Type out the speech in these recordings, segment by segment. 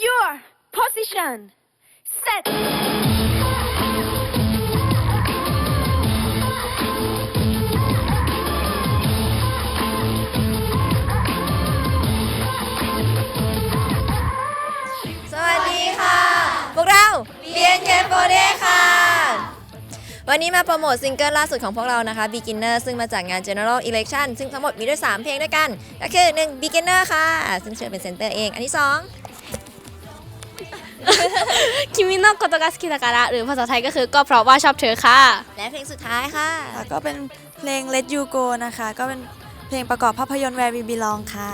your position. Set. สวัสดีค่ะ พวกเรา BNK48 ค่ะ วันนี้มาโปรโมทซิงเกิลล่าสุดของพวกเรานะคะ Beginner ซึ่งมาจากงาน General Election ซึ่งทั้งหมดมีด้วย 3 เพลงด้วยกัน ก็คือ 1 Beginner ค่ะ ซึ่งเชื่อเป็นเซนเตอร์เอง อันที่ 2 คิมิโนโกโตกาสกิตาการะหรือภาษาไทยก็คือก็เพราะว่าชอบเธอค่ะ และเพลงสุดท้ายค่ะ ค่ะก็เป็นเพลง Let You Go นะคะ ก็เป็นเพลงประกอบภาพยนตร์ Where We Belong ค่ะ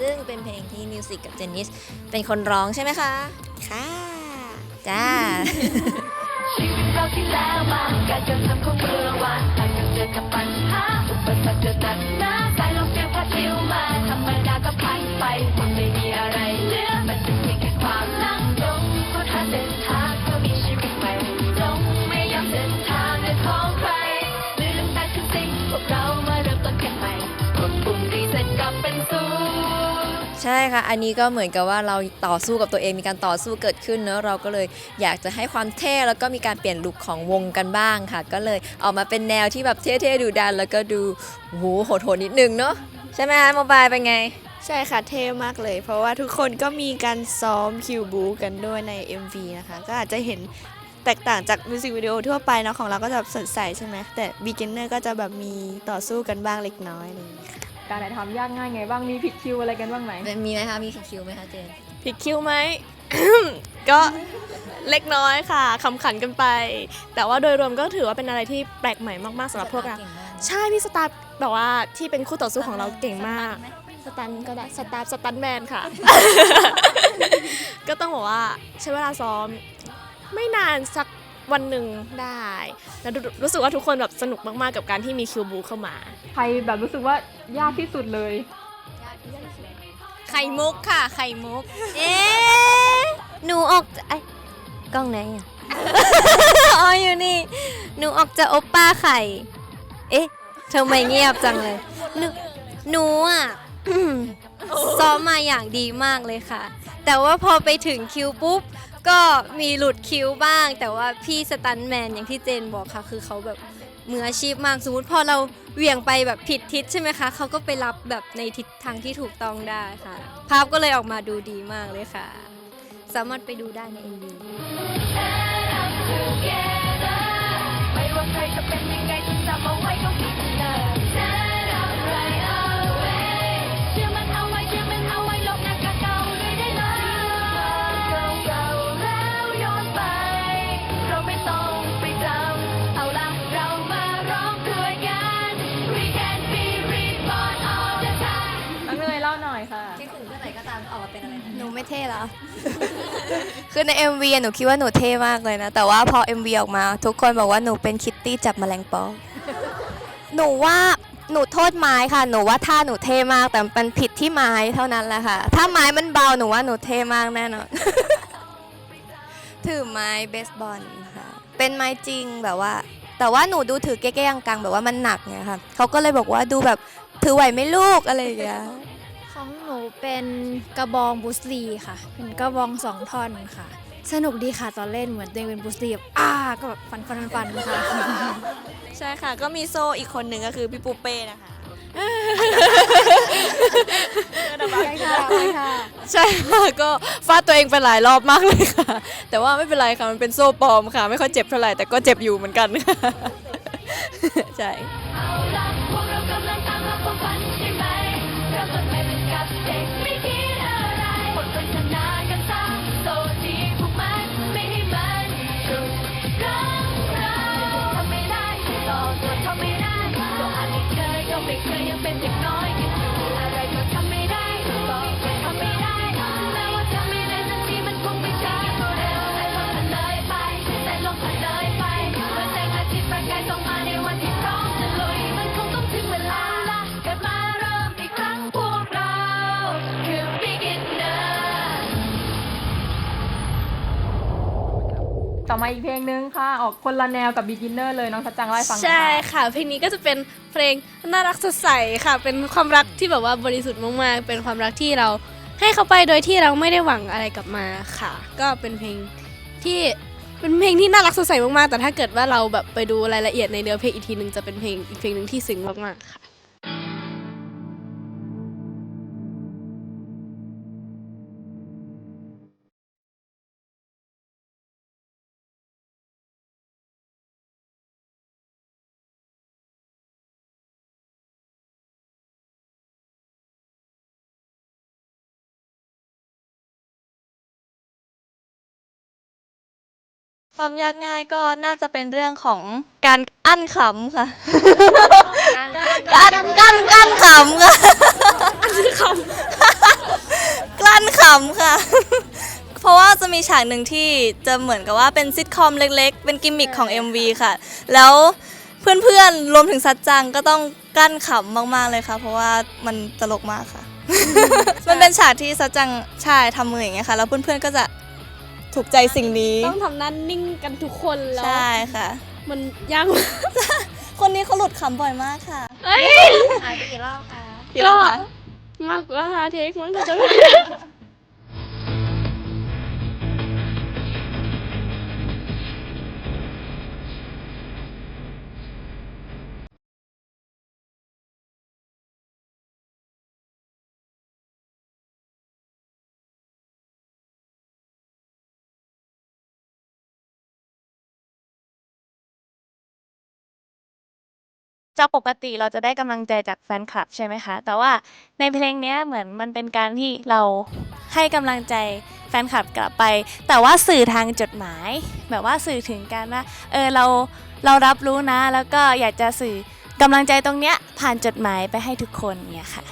ซึ่งเป็นเพลงที่มิวสิกกับเจนนิสเป็นคนร้องใช่ไหมคะ ค่ะ จ้า ชีวิตเราที่แล้วมาการจนทำของมื ดปุ่มรีเซ็ตกลับเป็นศูนย์ใช่ค่ะ อันนี้ก็เหมือนกับว่าเราต่อสู้กับตัวเองมีการต่อสู้เกิดขึ้นเนอะเราก็เลยอยากจะให้ความเท่แล้วก็มีการเปลี่ยนลุคของวงกันบ้างค่ะ ก็เลยออกมาเป็นแนวที่แบบเท่ๆดูดัน แล้วก็ดูโอ้โหโหดๆนิดนึงเนอะใช่ไหมคะโมบายเป็นไง ใช่ค่ะเท่มากเลย เพราะว่าทุกคนก็มีการซ้อมคิวบูกันด้วยใน MV นะคะ ก็อาจจะเห็นแตกต่างจากมิวสิกวิดีโอทั่วไปเนาะของเราก็จะแบบสดใสใช่ไหมแต่ beginner ก็จะแบบมีต่อสู้กันบ้างเล็กน้อยอะไรอย่างนี้ค่ะ การถ่ายทำยากง่ายไงบ้างมีผิดคิวอะไรกันบ้างไหมมีไหมคะมีคิวไหมคะเจนผิดคิวไหม ก็เล็กน้อยค่ะคำขันกันไป แต่ว่าโดยรวมก็ถือว่าเป็นอะไรที่แปลกใหม่มากๆสำหรับพวกเราใช่พี่สตาร์แบบว่าที่เป็นคู่ต่อสู้ของเราเก่งมากสตันก็ได้สตาร์สตันแมนค่ะ ก็ต้องบอกว่าใช้เวลาซ้อม ไม่นานสัก วันหนึ่งได้ แล้วรู้รู้สึกว่าทุกคนแบบสนุกมาก ๆ กับการที่มีคิวบูเข้ามา ใครแบบรู้สึกว่ายากที่สุดเลย ไข่มุกค่ะ ไข่มุก เอ๊ะหนูออกไอ้กล้องไหนอะ อ๋ออยู่นี่ หนูออกจะโอปป้าไข่ เอ๊ะทำไมเงียบจังเลย หนูหนูอะ ซ้อมมาอย่างดีมากเลยค่ะ แต่ว่าพอไปถึงคิวปุ๊บ ก็มีหลุดคิ้วบ้าง แต่ว่าพี่สตันแมนอย่างที่เจนบอกค่ะ คือเขาแบบมืออาชีพมาก สมมติพอเราเหวี่ยงไปแบบผิดทิศใช่ไหมคะ เขาก็ไปรับแบบในทิศทางที่ถูกต้องได้ค่ะ ภาพก็เลยออกมาดูดีมากเลยค่ะ สามารถไปดูได้ใน MV ไม่ว่าใครจะเป็นยังไงจงจำเอาไว้ต้ เท่เหรอ คือใน MV อะหนูคิดว่าหนูเท่มากเลยนะ แต่ว่าพอ MV ออกมา ทุกคนบอกว่าหนูเป็นคิตตี้จับแมลงปอ หนูว่าหนูโทษไม้ค่ะ หนูว่าท่าหนูเท่มาก แต่มันผิดที่ไม้เท่านั้นแหละค่ะ ถ้าไม้มันเบาหนูว่าหนูเท่มากแน่นอน ถือไม้เบสบอลค่ะ เป็นไม้จริงแบบว่า แต่ว่าหนูดูถือเก๊ๆกังๆแบบว่ามันหนักไงค่ะเขาก็เลยบอกว่าดูแบบถือไหวไหม่ลูกอะไรอย่างเงี้ยของหนู เป็นกระบองบรูสลีค่ะ เป็นกระบองสองท่อนค่ะ สนุกดีค่ะตอนเล่นเหมือนตัวเองเป็นบรูสลีแบบอ้าก็แบบฟันฟันฟันค่ะ ใช่ค่ะ ก็มีโซ่อีกคนหนึ่งก็คือพี่ปูเป้นะคะใช่ค่ะใช่ค่ะใช่ค่ะก็ฟาดตัวเองไปหลายรอบมากเลยค่ะ แต่ว่าไม่เป็นไรค่ะมันเป็นโซ่ปลอมค่ะ ไม่ค่อยเจ็บเท่าไหร่แต่ก็เจ็บอยู่เหมือนกันค่ะใช่ เคยยังเป็นเด็กน้อยยังอยู่ ต่อมาอีกเพลงนึงค่ะ ออกคนละแนวกับ beginner เลยน้องทัดจังเล่าให้ฟังหน่อยใช่ค่ะค่ะ เพลงนี้ก็จะเป็นเพลงน่ารักสดใสค่ะ เป็นความรักที่แบบว่าบริสุทธิ์มากๆ เป็นความรักที่เราให้เขาไปโดยที่เราไม่ได้หวังอะไรกลับมาค่ะ ก็เป็นเพลงที่เป็นเพลงที่น่ารักสดใสมากๆ แต่ถ้าเกิดว่าเราแบบไปดูรายละเอียดในเนื้อเพลงอีกทีหนึ่งจะเป็นเพลงอีกเพลงหนึ่งที่ซึ้งมากๆค่ะ ความยากง่ายก็น่าจะเป็นเรื่องของการอั้นขำค่ะ การกั้นกั้นขำค่ะอั้นขำกลั้นขำค่ะ เพราะว่าจะมีฉากหนึ่งที่จะเหมือนกับว่าเป็นซิทคอมเล็กๆ เป็นกิมมิคของ MV ค่ะ แล้วเพื่อนๆ รวมถึงซัดจังก็ต้องกลั้นขำมากๆเลยค่ะ เพราะว่ามันตลกมากค่ะ มันเป็นฉากที่ซัดจังใช่ทำมืออย่างเงี้ยค่ะ แล้วเพื่อนๆ ก็จะ ถูกใจสิ่งนี้ ต้องทำหนั้นนิ่งกันทุกคนแล้ว ใช่ค่ะ มันยากมากคนนี้เขาหลุดขำบ่อยมากค่ะเอ้ยกี่รอบคะก็มากกว่าฮาเทคมั้งก็จะ จากปกติเราจะได้กำลังใจจากแฟนคลับใช่ไหมคะ แต่ว่าในเพลงเนี้ยเหมือนมันเป็นการที่เราให้กำลังใจแฟนคลับกลับไป แต่ว่าสื่อทางจดหมาย แบบว่าสื่อถึงกันว่าเออเราเรารับรู้นะ แล้วก็อยากจะสื่อกำลังใจตรงเนี้ยผ่านจดหมายไปให้ทุกคนเนี่ยค่ะ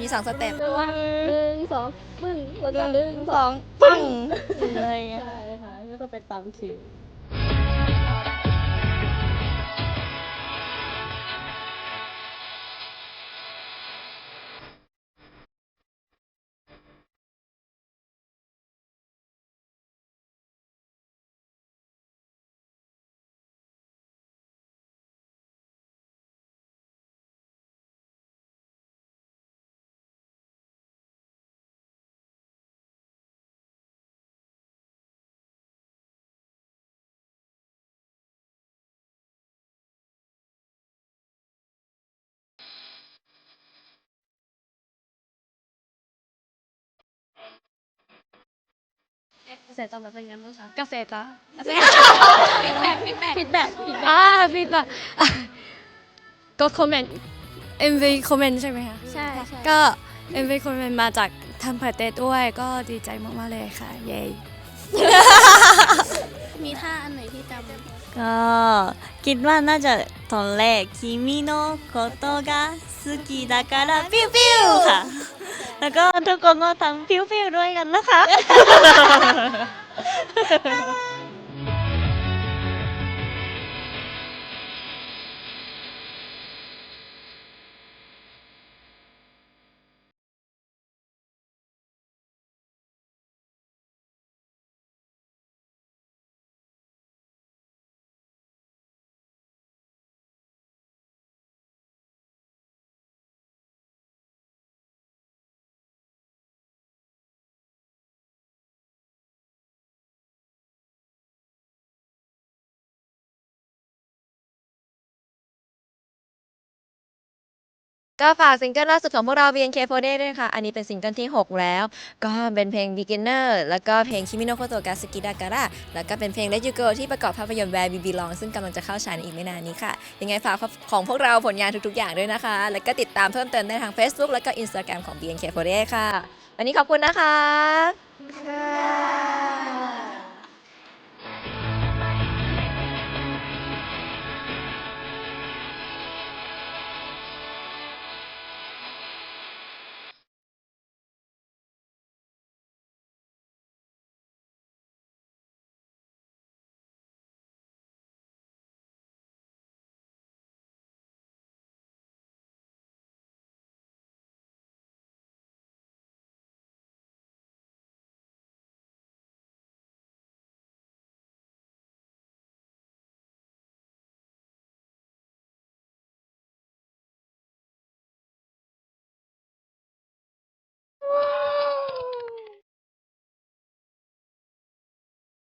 มีสองสเต็ปหนึ่งสองปึ้งแล้วก็หนึ่งสองปึ้งอะไรอย่างเงี้ย ใช่ค่ะก็จะเป็นตามคิ กระแสตอบรับเป็นยังไงบ้างคะกระแสจ้าฟีดแบ็กฟีดแบ็กฟีดแบ็กอ่าฟีดแบ็กก็คอมเมนต์ MV คอมเมนต์ใช่ไหมคะใช่ใช่ก็ MV คอมเมนต์มาจากทำเผยเตด้วยก็ดีใจมากๆเลยค่ะ เย้มีท่าอันไหนที่จำก็คิดว่าน่าจะตอนแรกคิมิโนะโคโตะกะสุกิดาการะปิ้วปิ้วค่ะ แล้วก็ทุกคนก็ทำพิ้วๆด้วยกันนะคะ ก็ฝากซิงเกิลล่าสุดของพวกเรา BNK48 ด้วยค่ะ อันนี้เป็นซิงเกิลที่ 6 แล้ว ก็เป็นเพลง Beginner แล้วก็เพลง Kimi no Koto ga Suki da Kara แล้วก็เป็นเพลง Let You Go ที่ประกอบภาพยนตร์ Where We Belong ซึ่งกำลังจะเข้าฉายในอีกไม่นานนี้ค่ะ ยังไงฝากของพวกเราผลงานทุกๆ อย่างด้วยนะคะ แล้วก็ติดตามเพิ่มเติมได้ทาง Facebook แล้วก็ Instagram ของ BNK48 ค่ะ วันนี้ขอบคุณนะคะ